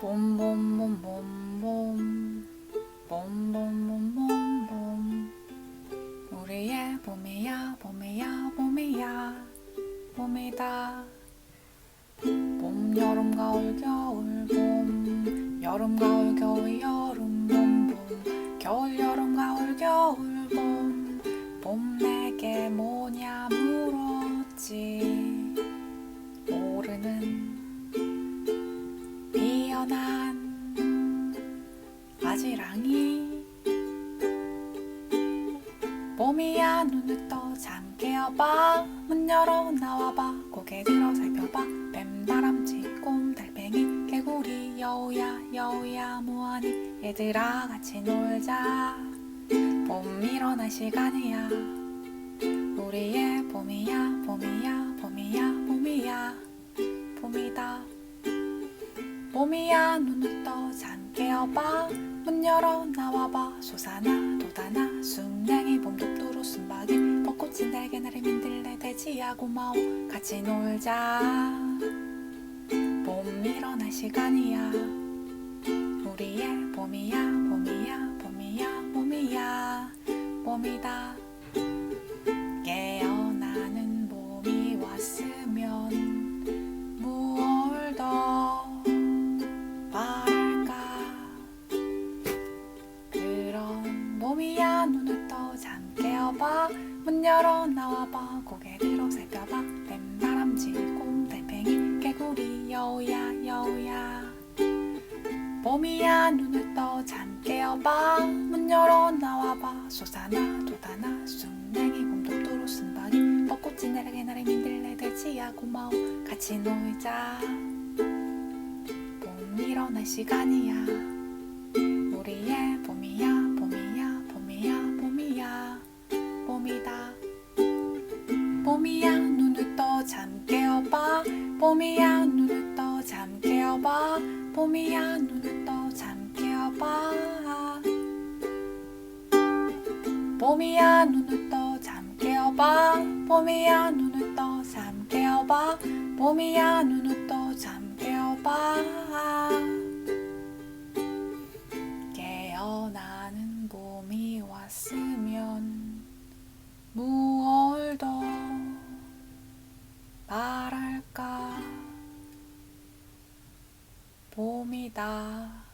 봄봄봄봄봄 봄봄봄봄봄 우리의 봄이야 봄이야 봄이야 봄이다 봄 여름 가을 겨울 봄 여름 가을 겨울 여름 봄봄 겨울 여름 가을 겨울 봄 봄 내게 뭐냐 물었지 모르는 피어난 아지랑이 봄이야 눈을 떠 잠 깨어봐. 문 열어 나와봐. 고개 들어 살펴봐. 뱀 다람쥐 곰 달팽이 개구리 여우야 여우야 뭐하니. 얘들아 같이 놀자. 봄 일어날 시간이야. 우리의 봄이야 봄이야 봄이야 봄이야. 봄이다 봄이야 눈을 떠 잠 깨어봐. 문 열어 나와봐. 솟아나 돋아나. 순냥이 봄독두루 순박이 벚꽃이 날개 나를 민들레 돼지야 고마워. 같이 놀자. 봄 일어날 시간이야. 우리의 봄이야 봄이야 봄이야 봄이야 야 눈을 떠 잠 깨 어봐. 문 열어 나와봐. 고개 들어 살펴봐. 뱀 다람쥐 곰 달팽이 개구리 여우야 여우야. 봄이야 눈을 떠 잠 깨 어봐. 문 열어 나와봐. 솟아나 돋아나. 순냉이 봄독도로 순박이 벚꽃이 내리게 나를 민들레 돼지야. 고마워. 같이 놀자. 봄 일어날 시간이야 봄이야 눈을 떠 잠 깨어봐. 봄이야 눈을 떠 잠 깨어봐. 봄이야 눈을 떠 잠 깨어봐. 봄이야 눈을 떠 잠 깨어봐. 봄이야 눈을 떠 잠 깨어봐. 봄이야 눈을 떠 잠 깨어봐 봄이다.